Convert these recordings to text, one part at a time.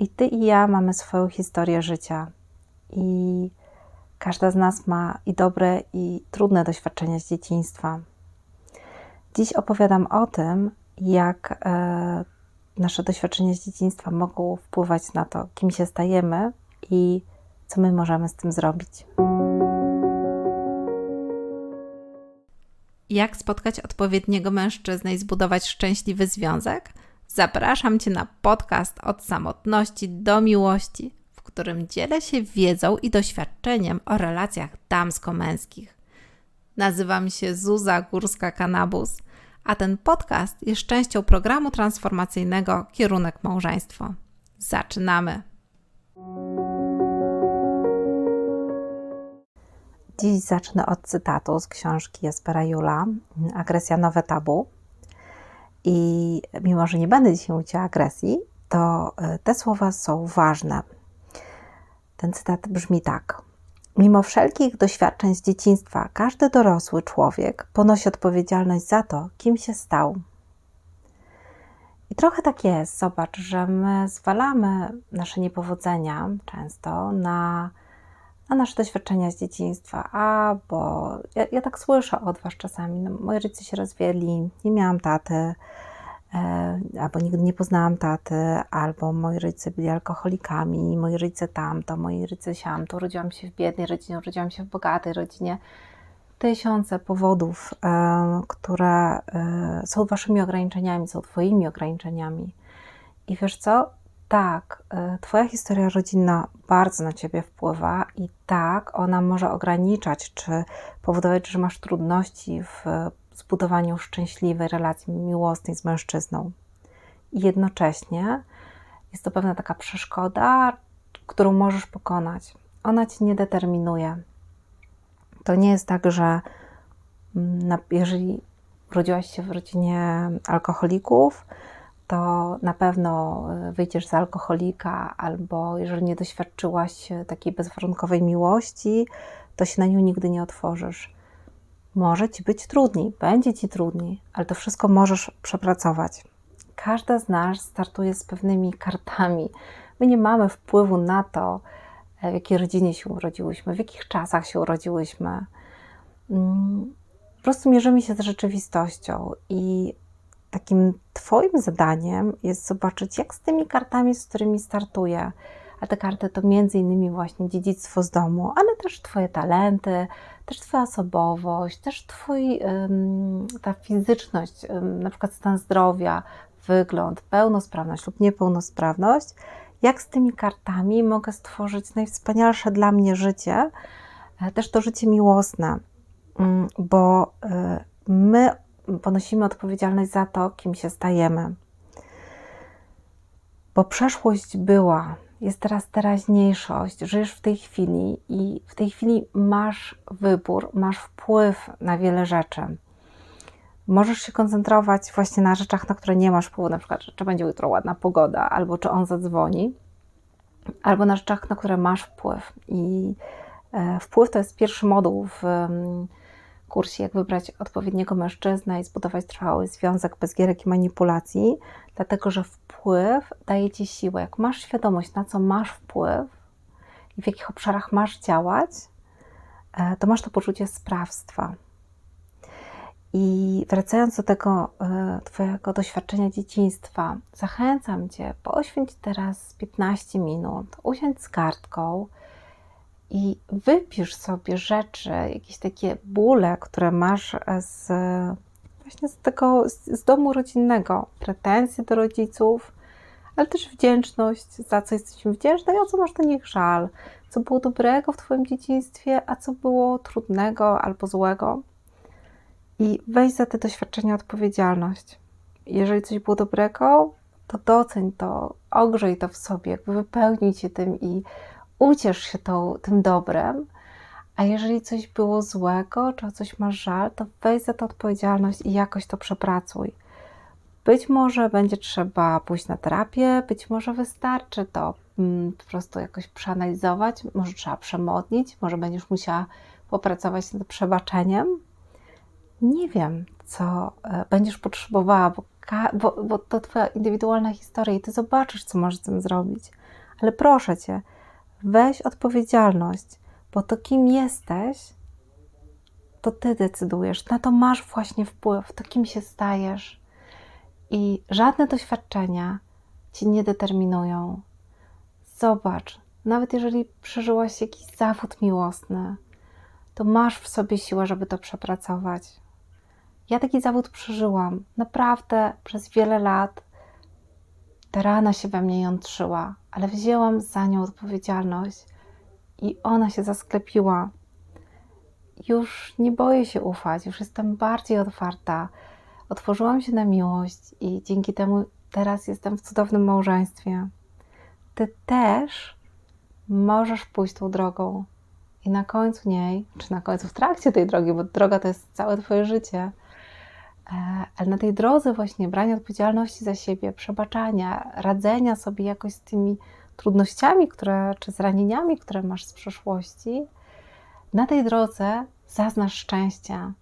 I ty i ja mamy swoją historię życia. I każda z nas ma i dobre, i trudne doświadczenia z dzieciństwa. Dziś opowiadam o tym, jak e, nasze doświadczenia z dzieciństwa mogą wpływać na to, kim się stajemy i co my możemy z tym zrobić. Jak spotkać odpowiedniego mężczyznę i zbudować szczęśliwy związek? Zapraszam Cię na podcast od samotności do miłości, w którym dzielę się wiedzą i doświadczeniem o relacjach damsko-męskich. Nazywam się Zuza Górska-Kanabus, a ten podcast jest częścią programu transformacyjnego Kierunek Małżeństwo. Zaczynamy! Dziś zacznę od cytatu z książki Jaspera Jula Agresja nowe tabu. I mimo, że nie będę dzisiaj o agresji, to e, te słowa są ważne. Ten cytat brzmi tak. Mimo wszelkich doświadczeń z dzieciństwa, każdy dorosły człowiek ponosi odpowiedzialność za to, kim się stał. I trochę tak jest. Zobacz, że my zwalamy nasze niepowodzenia często na a nasze doświadczenia z dzieciństwa, a bo ja, ja tak słyszę od Was czasami, no, moi rodzice się rozwiedli, nie miałam taty, e, albo nigdy nie poznałam taty, albo moi rodzice byli alkoholikami, moi rodzice tamto, moi rodzice siamto, urodziłam się w biednej rodzinie, urodziłam się w bogatej rodzinie. Tysiące powodów, e, które e, są Waszymi ograniczeniami, są Twoimi ograniczeniami. I wiesz co? Tak, y, Twoja historia rodzinna bardzo na Ciebie wpływa i tak, ona może ograniczać czy powodować, że masz trudności w zbudowaniu szczęśliwej relacji miłosnej z mężczyzną. I jednocześnie jest to pewna taka przeszkoda, którą możesz pokonać. Ona Cię nie determinuje. To nie jest tak, że mm, jeżeli urodziłaś się w rodzinie alkoholików, to na pewno e, wyjdziesz z alkoholika, albo jeżeli nie doświadczyłaś e, takiej bezwarunkowej miłości, to się na nią nigdy nie otworzysz. Może ci być trudniej, będzie ci trudniej, ale to wszystko możesz przepracować. Każda z nas startuje z pewnymi kartami. My nie mamy wpływu na to, e, w jakiej rodzinie się urodziłyśmy, w jakich czasach się urodziłyśmy. Mm, po prostu mierzymy się z rzeczywistością i takim Twoim zadaniem jest zobaczyć, jak z tymi kartami, z którymi startuję, a te karty to między innymi właśnie dziedzictwo z domu, ale też Twoje talenty, też Twoja osobowość, też Twój, ta fizyczność, na przykład stan zdrowia, wygląd, pełnosprawność lub niepełnosprawność, jak z tymi kartami mogę stworzyć najwspanialsze dla mnie życie, e, też to życie miłosne, mm, bo e, my ponosimy odpowiedzialność za to, kim się stajemy. Bo przeszłość była, jest teraz teraźniejszość, żyjesz w tej chwili i w tej chwili masz wybór, masz wpływ na wiele rzeczy. Możesz się koncentrować właśnie na rzeczach, na które nie masz wpływu, na przykład, czy będzie jutro ładna pogoda, albo czy on zadzwoni, albo na rzeczach, na które masz wpływ. I e, wpływ to jest pierwszy moduł w kursie, jak wybrać odpowiedniego mężczyznę i zbudować trwały związek bez gierek i manipulacji, dlatego że wpływ daje ci siłę. Jak masz świadomość, na co masz wpływ i w jakich obszarach masz działać, e, to masz to poczucie sprawstwa. I wracając do tego e, Twojego doświadczenia dzieciństwa, zachęcam Cię, poświęć teraz 15 minut, usiądź z kartką, i wypisz sobie rzeczy, jakieś takie bóle, które masz z, właśnie z tego, z domu rodzinnego, pretensje do rodziców, ale też wdzięczność, za co jesteś im wdzięczna i o co masz do nich żal, co było dobrego w Twoim dzieciństwie, a co było trudnego albo złego. I weź za te doświadczenia odpowiedzialność. Jeżeli coś było dobrego, to doceń to, ogrzej to w sobie, wypełnij się tym i uciesz się tą, tym dobrem, a jeżeli coś było złego, czy o coś masz żal, to weź za to odpowiedzialność i jakoś to przepracuj. Być może będzie trzeba pójść na terapię, być może wystarczy to mm, po prostu jakoś przeanalizować, może trzeba przemodnić, może będziesz musiała popracować nad przebaczeniem. Nie wiem, co e, będziesz potrzebowała, bo bo, bo to Twoja indywidualna historia i Ty zobaczysz, co możesz z tym zrobić. Ale proszę Cię, weź odpowiedzialność, bo to kim jesteś, to Ty decydujesz. Na to masz właśnie wpływ, to kim się stajesz. I żadne doświadczenia Ci nie determinują. Zobacz, nawet jeżeli przeżyłaś jakiś zawód miłosny, to masz w sobie siłę, żeby to przepracować. Ja taki zawód przeżyłam. Naprawdę przez wiele lat ta rana się we mnie jątrzyła, ale wzięłam za nią odpowiedzialność i ona się zasklepiła. Już nie boję się ufać, już jestem bardziej otwarta. Otworzyłam się na miłość i dzięki temu teraz jestem w cudownym małżeństwie. Ty też możesz pójść tą drogą i na końcu niej, czy na końcu w trakcie tej drogi, bo droga to jest całe Twoje życie, ale na tej drodze właśnie brania odpowiedzialności za siebie, przebaczania, radzenia sobie jakoś z tymi trudnościami, które, czy zranieniami, które masz z przeszłości, na tej drodze zaznasz szczęścia,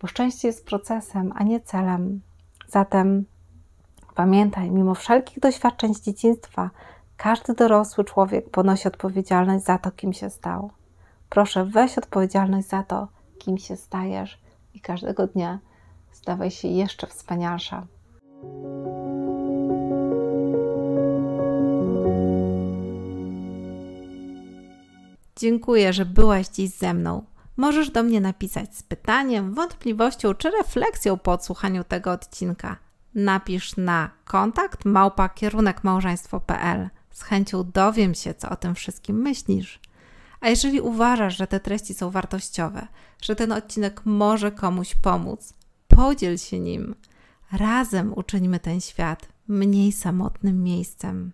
bo szczęście jest procesem, a nie celem. Zatem pamiętaj, mimo wszelkich doświadczeń z dzieciństwa, każdy dorosły człowiek ponosi odpowiedzialność za to, kim się stał. Proszę, weź odpowiedzialność za to, kim się stajesz i każdego dnia stawaj się jeszcze wspanialsza. Dziękuję, że byłaś dziś ze mną. Możesz do mnie napisać z pytaniem, wątpliwością czy refleksją po odsłuchaniu tego odcinka. Napisz na kontakt małpa kierunek małżeństwo.pl. Z chęcią dowiem się, co o tym wszystkim myślisz. A jeżeli uważasz, że te treści są wartościowe, że ten odcinek może komuś pomóc, podziel się nim. Razem uczyńmy ten świat mniej samotnym miejscem.